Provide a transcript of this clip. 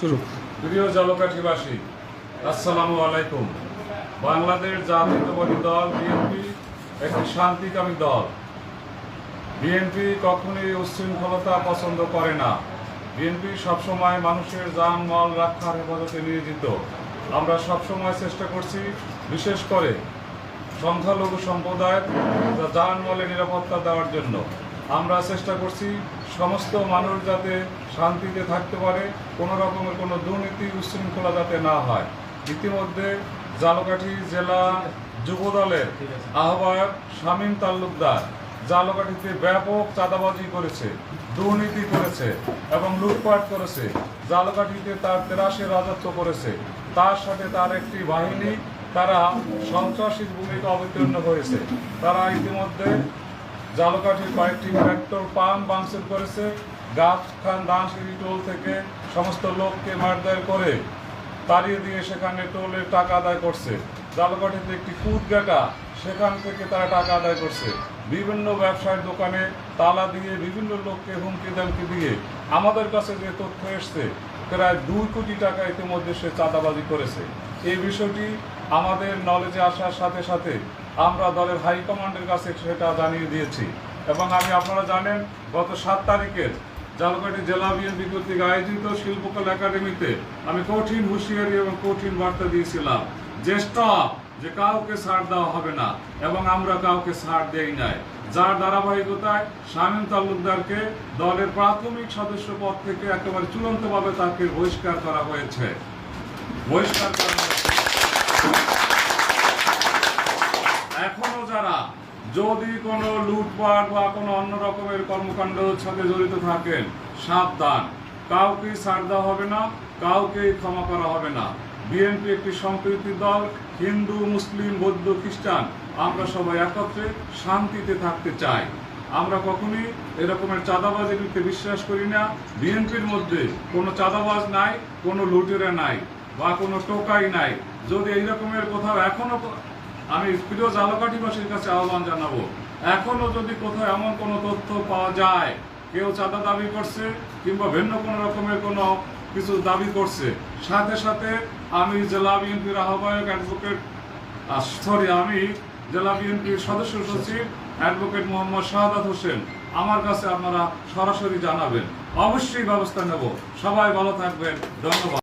শুরু। প্রিয় জলকাঠিবাসী, আসসালামু আলাইকুম। বাংলাদেশ জাতীয়তাবাদী দল, বিএনপি, একটি শান্তিকামী দল। বিএনপি কখনোই উচ্ছৃঙ্খলতা পছন্দ করে না। বিএনপি সবসময় মানুষের যানমাল রক্ষার হেফাজতে নিয়োজিত। আমরা সবসময় চেষ্টা করছি, বিশেষ করে সংখ্যালঘু সম্প্রদায়ের যানমালের নিরাপত্তা দেওয়ার জন্য। আমরা চেষ্টা করছি, সমস্ত মানুষ যাতে শান্তিতে থাকতে পারে, কোনো রকমের কোনো দুর্নীতি উশৃঙ্খলা যাতে না হয়। ইতিমধ্যে জালকাঠি জেলা যুবদলের আহ্বায়ক শামীম তালুকদার জালকাঠিতে ব্যাপক চাঁদাবাজি করেছে, দুর্নীতি করেছে এবং লুটপাট করেছে। জালকাঠিতে তার তেরাশে রাজত্ব করেছে। তার সাথে তার একটি বাহিনী, তারা সন্ত্রাসীর ভূমিকা অবতীর্ণ হয়েছে। তারা ইতিমধ্যে জালকাঠির কয়েকটি ট্রাক্টর পাম্প ভাঙচুর করেছে। গাছ, খান দানসিঁড়ি টোল থেকে সমস্ত লোককে মারধর করে তাড়িয়ে দিয়ে সেখানে টোলের টাকা আদায় করছে। জালকাঠিতে একটি কুদ গাটা সেখান থেকে তারা টাকা আদায় করছে। বিভিন্ন ব্যবসায়ের দোকানে তালা দিয়ে বিভিন্ন লোককে হুমকি দামকি দিয়ে আমাদের কাছে যে তথ্য এসছে, প্রায় দুই কোটি টাকা ইতিমধ্যে সে চাঁদাবাজি করেছে। এই বিষয়টি আমাদের নলেজে আসার সাথে সাথে আমরা দলের হাইকমান্ডের কাছে সেটা জানিয়ে দিয়েছি। এবং আমি, আপনারা জানেন, গত সাত তারিখের জালকাঠি জেলা বিএনপি কর্তৃক আয়োজিত শিল্পকলা একাডেমিতে আমি কঠিন হুঁশিয়ারি এবং কঠিন বার্তা দিয়েছিলাম যে স্টপ যে কাউকে ছাড় দেওয়া হবে না এবং আমরা কাউকে ছাড় দেই নাই। যার ধারাবাহিকতায় শামীম তালুকদারকে দলের প্রাথমিক সদস্য পদ থেকে একেবারে চূড়ান্তভাবে তাকে বহিষ্কার করা হয়েছে। বহিষ্কার করা হয়েছে এখনও যারা যদি কোনো লুটপাট বা কোনো অন্য রকমের কর্মকাণ্ডের সাথে জড়িত থাকেন, সাবধান। কাউকে ছাড় দেওয়া হবে না, কাউকে ক্ষমা করা হবে না। বিএনপি একটি সম্প্রীতি দল, হিন্দু, মুসলিম, বৌদ্ধ, খ্রিস্টান। আমরা সবাই একত্রে শান্তিতে থাকতে চাই। আমরা কখনই এরকমের চাঁদাবাজের চাঁদাবাজিতে বিশ্বাস করি না। বিএনপির মধ্যে কোনো চাঁদাবাজ নাই, কোনো লুটেরা নাই, বা কোনো টোকাই নাই। যদি এই রকমের কোথাও এখনও আমি প্রিয় জালকাঠিবাসীর কাছে আহ্বান জানাব। এখনও যদি কোথাও এমন কোনো তথ্য পাওয়া যায়, কেউ চাঁদা দাবি করছে কিংবা ভিন্ন কোনো রকমের কোনো কিছু দাবি করছে, সাথে সাথে আমি জেলা বিএনপির আহ্বায়ক অ্যাডভোকেট সরি আমি জেলা বিএনপির সদস্য সচিব অ্যাডভোকেট মোহাম্মদ শাহাদাত হোসেন, আমার কাছে আপনারা সরাসরি জানাবেন। অবশ্যই ব্যবস্থা নেব। সবাই ভালো থাকবেন। ধন্যবাদ।